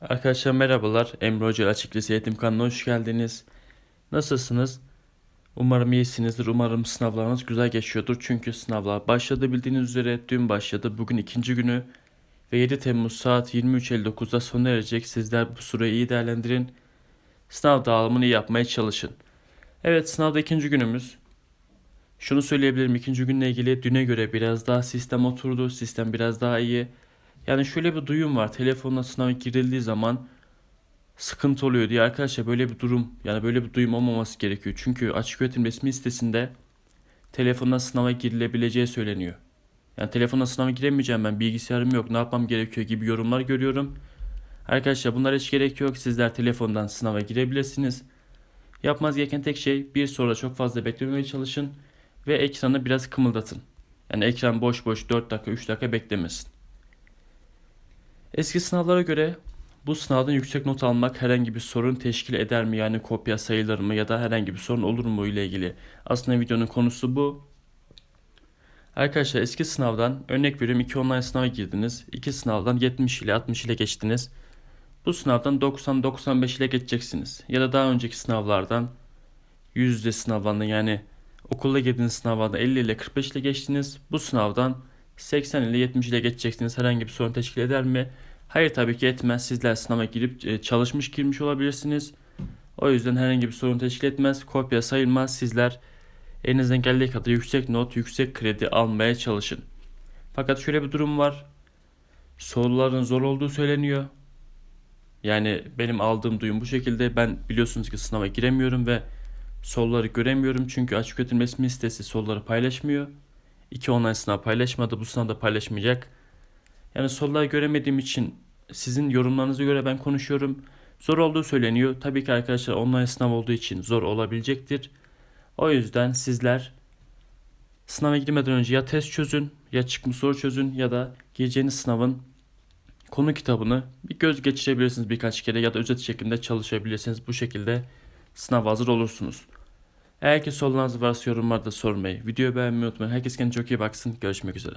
Arkadaşlar merhabalar. Emre Hoca Açık Lise Eğitim kanalına hoş geldiniz. Nasılsınız? Umarım iyisinizdir. Umarım sınavlarınız güzel geçiyordur. Çünkü sınavlar başladı bildiğiniz üzere. Dün başladı. Bugün ikinci günü. Ve 7 Temmuz saat 23.59'da sona erecek. Sizler bu süreyi iyi değerlendirin. Sınav dağılımını yapmaya çalışın. Evet sınavda ikinci günümüz. Şunu söyleyebilirim ikinci günle ilgili düne göre biraz daha sistem oturdu. Sistem biraz daha iyi. Yani şöyle bir duyum var. Telefonla sınava girildiği zaman sıkıntı oluyor diye arkadaşlar böyle bir durum yani böyle bir duyum olmaması gerekiyor. Çünkü açık öğretim resmi sitesinde telefonla sınava girilebileceği söyleniyor. Yani telefonla sınava giremeyeceğim ben bilgisayarım yok ne yapmam gerekiyor gibi yorumlar görüyorum. Arkadaşlar bunlara hiç gerek yok. Sizler telefondan sınava girebilirsiniz. Yapmanız gereken tek şey bir soruda çok fazla beklememeye çalışın ve ekranı biraz kımıldatın. Yani ekran boş boş 4 dakika 3 dakika beklemesin. Eski sınavlara göre bu sınavdan yüksek not almak herhangi bir sorun teşkil eder mi? Yani kopya sayılır mı ya da herhangi bir sorun olur mu ile ilgili. Aslında videonun konusu bu. Arkadaşlar eski sınavdan örnek veriyorum 2 online sınava girdiniz. 2 sınavdan 70 ile 60 ile geçtiniz. Bu sınavdan 90-95 ile geçeceksiniz. Ya da daha önceki sınavlardan yüz yüze sınavlardan yani okulda girdiğiniz sınavlardan 50 ile 45 ile geçtiniz. Bu sınavdan 80 ile 70 ile geçeceksiniz. Herhangi bir sorun teşkil eder mi? Hayır tabii ki etmez. Sizler sınava girip e, çalışmış girmiş olabilirsiniz. O yüzden herhangi bir sorun teşkil etmez. Kopya sayılmaz. Sizler elinizden geldiği kadar yüksek not, yüksek kredi almaya çalışın. Fakat şöyle bir durum var. Soruların zor olduğu söyleniyor. Yani benim aldığım duyum bu şekilde. Ben biliyorsunuz ki sınava giremiyorum ve soruları göremiyorum. Çünkü açık öğretim resmi sitesi soruları paylaşmıyor. İki online sınav paylaşmadı. Bu sınavda paylaşmayacak. Yani soruları göremediğim için sizin yorumlarınıza göre ben konuşuyorum. Zor olduğu söyleniyor. Tabii ki arkadaşlar online sınav olduğu için zor olabilecektir. O yüzden sizler sınava girmeden önce ya test çözün ya çıkmış soru çözün ya da gireceğiniz sınavın konu kitabını bir göz geçirebilirsiniz birkaç kere ya da özet şeklinde çalışabilirsiniz. Bu şekilde sınav hazır olursunuz. Eğer ki sorularınız varsa yorumlarda sormayı, videoyu beğenmeyi unutmayın. Herkes kendine çok iyi baksın. Görüşmek üzere.